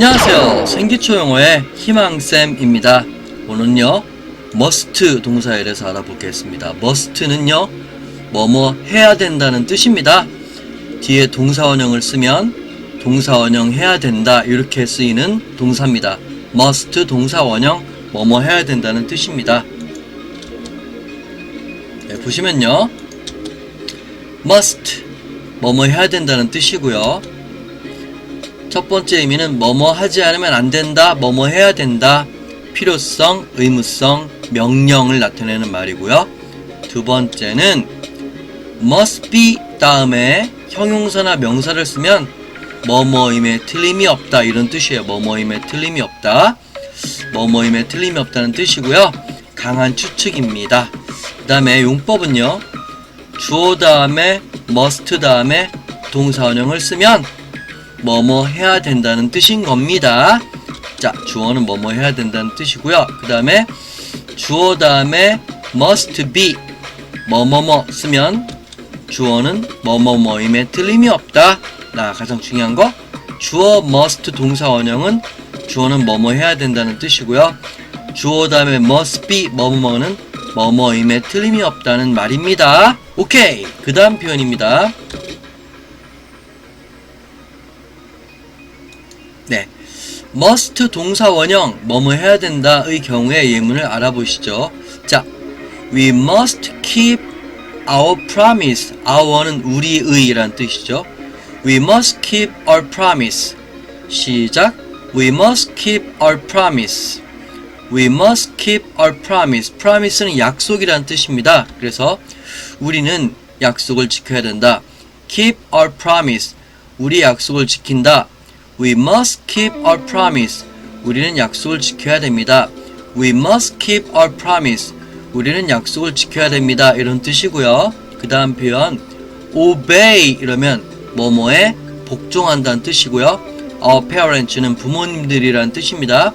안녕하세요. 생기초 영어의 희망쌤입니다. 오늘은요, must 동사에 대해서 알아보겠습니다. must는요, 뭐뭐 해야 된다는 뜻입니다. 뒤에 동사원형을 쓰면 동사원형 해야 된다 이렇게 쓰이는 동사입니다. must 동사원형 뭐뭐 해야 된다는 뜻입니다. 네, 보시면요, must 뭐뭐 해야 된다는 뜻이고요. 첫 번째 의미는 뭐뭐 하지 않으면 안 된다, 뭐뭐 해야 된다, 필요성, 의무성, 명령을 나타내는 말이고요. 두 번째는 must be 다음에 형용사나 명사를 쓰면 뭐뭐임에 틀림이 없다 이런 뜻이에요. 뭐뭐임에 틀림이 없다. 뭐뭐임에 틀림이 없다는 뜻이고요. 강한 추측입니다. 그 다음에 용법은요. 주어 다음에 must 다음에 동사원형을 쓰면 뭐뭐 해야 된다는 뜻인 겁니다. 자, 주어는 뭐뭐 해야 된다는 뜻이고요. 그 다음에 주어 다음에 must be 뭐뭐뭐 쓰면 주어는 뭐뭐뭐임에 틀림이 없다. 나 가장 중요한 거 주어 must 동사 원형은 주어는 뭐뭐 해야 된다는 뜻이고요. 주어 다음에 must be 뭐뭐뭐는 뭐뭐임에 틀림이 없다는 말입니다. 오케이. 그 다음 표현입니다. Must 동사 원형 뭐뭐 해야 된다의 경우의 예문을 알아보시죠. 자, we must keep our promise. our는 우리의란 뜻이죠. we must keep our promise. 시작. we must keep our promise. we must keep our promise. promise는 약속이란 뜻입니다. 그래서 우리는 약속을 지켜야 된다. keep our promise. 우리 약속을 지킨다. We must keep our promise. 우리는 약속을 지켜야 됩니다. We must keep our promise. 우리는 약속을 지켜야 됩니다. 이런 뜻이고요. 그 다음 표현 obey 이러면 뭐뭐에 복종한다는 뜻이고요. Our parents는 부모님들이란 뜻입니다.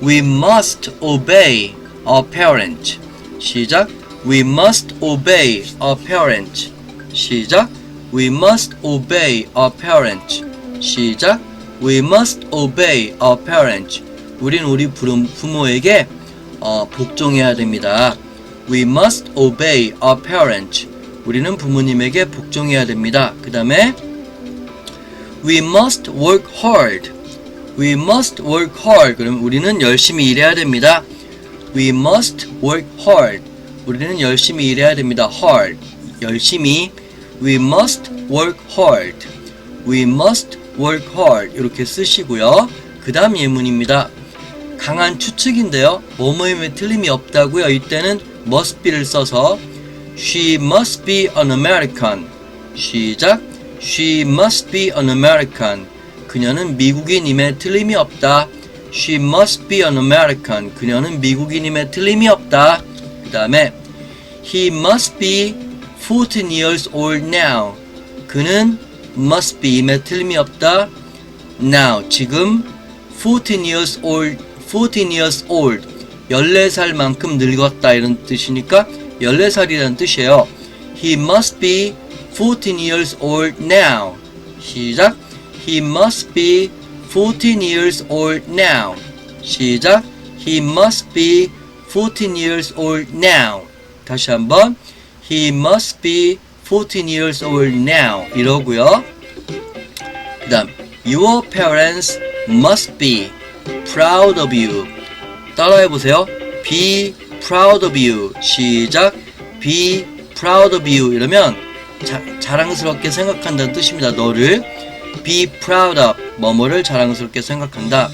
We must obey our parents. 시작. We must obey our parents. 시작. We must obey our parents. 시작. We must obey our parents. 우린 우리 부모에게 어, 복종해야 됩니다. We must obey our parents. 우리는 부모님에게 복종해야 됩니다. 그 다음에 We must work hard. We must work hard. 그럼 우리는 열심히 일해야 됩니다. We must work hard. 우리는 열심히 일해야 됩니다. hard. 열심히. We must work hard. We must work hard. 이렇게 쓰시고요. 그 다음 예문입니다. 강한 추측인데요. 뭐뭐임에 틀림이 없다고요. 이때는 must be를 써서 She must be an American. 시작. She must be an American. 그녀는 미국인임에 틀림이 없다. She must be an American. 그녀는 미국인임에 틀림이 없다. 그 다음에 He must be 14 years old now. 그는 must be임에 틀림이 없다. Now 지금 14 years old 14 years old 14살만큼 늙었다 이런 뜻이니까 14살이라는 뜻이에요. He must be 14 years old now. 시작. He must be 14 years old now. 시작. He must be 14 years old now. 다시 한번. He must be 14 years old now. 이러고요. 그 다음. Your parents must be proud of you. 따라해 보세요. Be proud of you. 시작. Be proud of you. 이러면 자, 자랑스럽게 생각한다는 뜻입니다. 너를 be proud of 뭐뭐를 자랑스럽게 생각한다.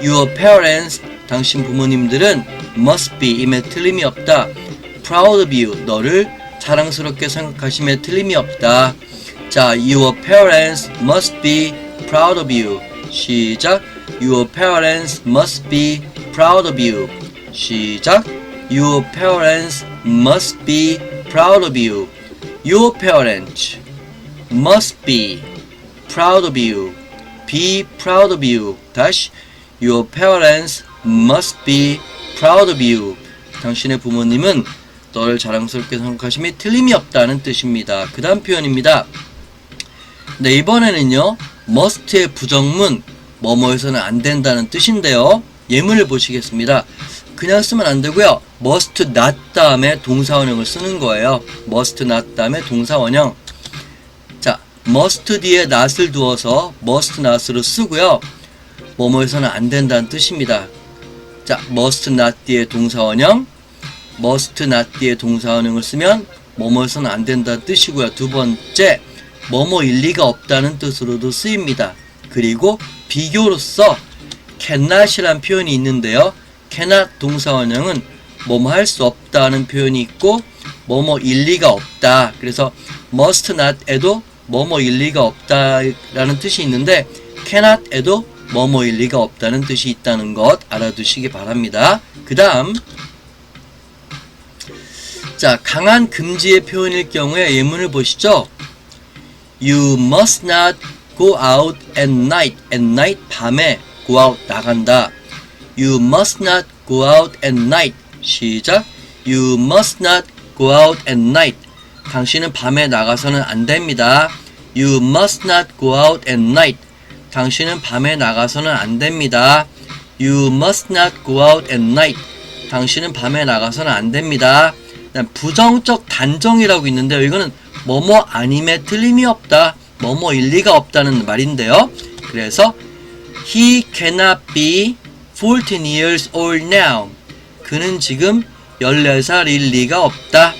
Your parents 당신 부모님들은 must be 임에 틀림이 없다. proud of you 너를 자랑스럽게 생각하심에 틀림이 없다. 자, your parents must be proud of you. 시작. Your parents must be proud of you. 시작. Your parents must be proud of you. Your parents must be proud of you. Be proud of you. 다시. Your parents must be proud of you. 당신의 부모님은 너를 자랑스럽게 생각하심이 틀림이 없다는 뜻입니다. 그 다음 표현입니다. 네, 이번에는요, must의 부정문 뭐뭐에서는 안 된다는 뜻인데요. 예문을 보시겠습니다. 그냥 쓰면 안 되고요. must not 다음에 동사원형을 쓰는 거예요. must not 다음에 동사원형. 자, must 뒤에 not을 두어서 must not으로 쓰고요. 뭐뭐에서는 안 된다는 뜻입니다. 자, must not 뒤에 동사원형, must not 뒤에 동사원형을 쓰면 뭐뭐에서는 안 된다는 뜻이고요. 두 번째, 뭐뭐 일리가 없다는 뜻으로도 쓰입니다. 그리고 비교로서 cannot이란 표현이 있는데요. cannot 동사원형은 뭐뭐 할 수 없다는 표현이 있고 뭐뭐 일리가 없다. 그래서 must not에도 뭐뭐 일리가 없다라는 뜻이 있는데 cannot에도 뭐뭐 일리가 없다는 뜻이 있다는 것 알아두시기 바랍니다. 그 다음 자 강한 금지의 표현일 경우에 예문을 보시죠. You must not go out at night. At night 밤에 go out 나간다. You must not go out at night. 시작. You must not go out at night. 당신은 밤에 나가서는 안 됩니다. You must not go out at night. 당신은 밤에 나가서는 안 됩니다. You must not go out at night. 당신은 밤에 나가서는 안 됩니다. 부정적 단정이라고 있는데요. 이거는 뭐뭐 아님에 틀림이 없다. 뭐뭐 일리가 없다는 말인데요. 그래서 He cannot be 14 years old now. 그는 지금 14살일 리가 없다.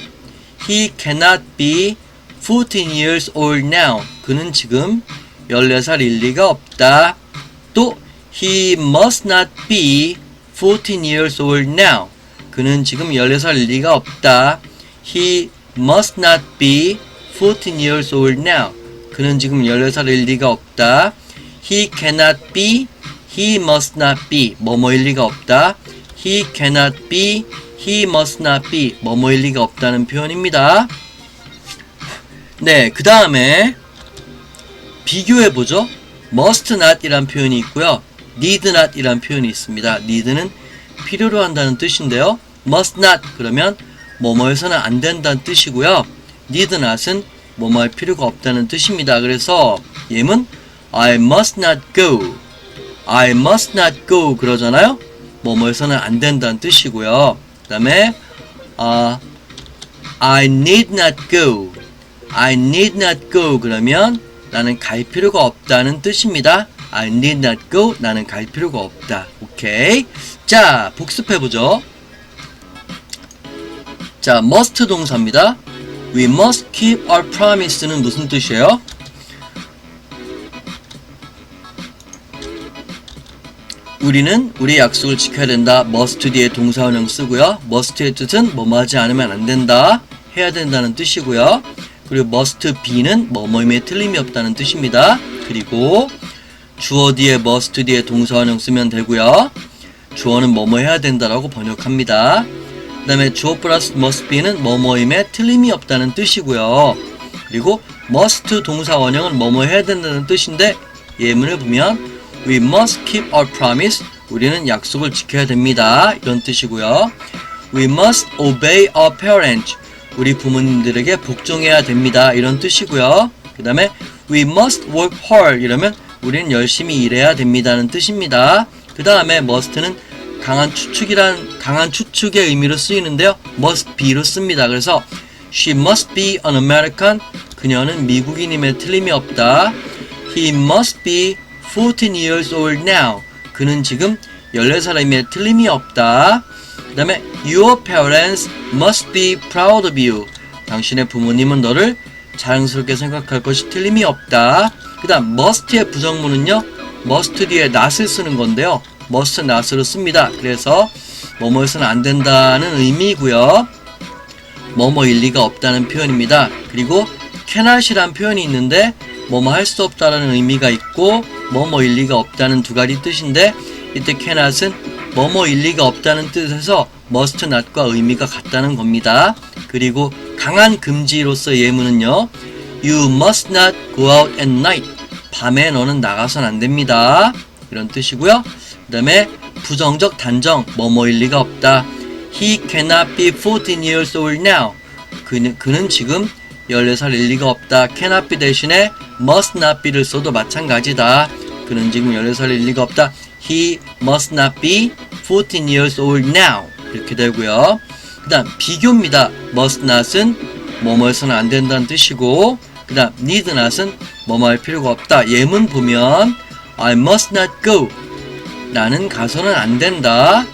He cannot be 14 years old now. 그는 지금 14살일 리가 없다. 또 He must not be 14 years old now. 그는 지금 14살일 리가 없다. He must not be 14 years old now. 그는 지금 14살일 리가 없다. He cannot be, he must not be. 뭐뭐일 리가 없다. He cannot be, he must not be. 뭐뭐일 리가 없다는 표현입니다. 네, 그 다음에 비교해보죠. must not 이란 표현이 있고요. need not 이란 표현이 있습니다. need는 필요로 한다는 뜻인데요. must not 그러면 뭐뭐 해서는 안 된다는 뜻이고요. need not은 뭐뭐 할 필요가 없다는 뜻입니다. 그래서 예문 I must not go I must not go 그러잖아요. 뭐뭐 해서는 안 된다는 뜻이고요. 그 다음에 아 I need not go I need not go 그러면 나는 갈 필요가 없다는 뜻입니다. I need not go 나는 갈 필요가 없다. 오케이. 자, 복습해 보죠. 자, must 동사입니다. We must keep our promise는 무슨 뜻이에요? 우리는 우리 약속을 지켜야 된다. must 뒤에 동사원형 쓰고요. must의 뜻은 뭐뭐 하지 않으면 안 된다. 해야 된다는 뜻이고요. 그리고 must be는 뭐뭐임에 틀림이 없다는 뜻입니다. 그리고 주어 뒤에 must 뒤에 동사원형 쓰면 되고요. 주어는 뭐뭐 해야 된다라고 번역합니다. 그 다음에 주어 플러스 must be는 뭐뭐임에 틀림이 없다는 뜻이고요. 그리고 must 동사 원형은 뭐뭐 해야 된다는 뜻인데 예문을 보면 we must keep our promise 우리는 약속을 지켜야 됩니다. 이런 뜻이고요. we must obey our parents 우리 부모님들에게 복종해야 됩니다. 이런 뜻이고요. 그 다음에 we must work hard 이러면 우리는 열심히 일해야 됩니다는 뜻입니다. 그 다음에 must는 강한 추측이란 강한 추측의 의미로 쓰이는데요. must be로 씁니다. 그래서 she must be an American. 그녀는 미국인임에 틀림이 없다. He must be 14 years old now. 그는 지금 14살임에 틀림이 없다. 그 다음에 Your parents must be proud of you. 당신의 부모님은 너를 자랑스럽게 생각할 것이 틀림이 없다. 그 다음 must의 부정문은요. Must 뒤에 not을 쓰는 건데요. must not으로 씁니다. 그래서 뭐뭐에서는 안 된다는 의미고요. 뭐뭐 일리가 없다는 표현입니다. 그리고 cannot이란 표현이 있는데 뭐뭐 할 수 없다라는 의미가 있고 뭐뭐 일리가 없다는 두 가지 뜻인데 이때 cannot은 뭐뭐 일리가 없다는 뜻에서 must not과 의미가 같다는 겁니다. 그리고 강한 금지로서 예문은요. You must not go out at night. 밤에 너는 나가선 안 됩니다. 이런 뜻이고요. 그 다음에 부정적 단정 뭐뭐일 리가 없다. He cannot be 14 years old now. 그는, 그는 지금 14살일 리가 없다. cannot be 대신에 must not be를 써도 마찬가지다. 그는 지금 16살일 리가 없다. He must not be 14 years old now. 이렇게 되고요. 그 다음 비교입니다. must not은 뭐뭐해서는 안 된다는 뜻이고 그 다음 need not은 뭐뭐 할 필요가 없다. 예문 보면 I must not go. 나는 가서는 안 된다.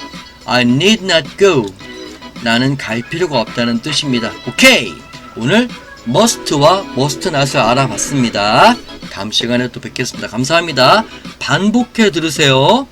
I need not go. 나는 갈 필요가 없다는 뜻입니다. 오케이. 오늘 must와 must not을 알아봤습니다. 다음 시간에 또 뵙겠습니다. 감사합니다. 반복해 들으세요.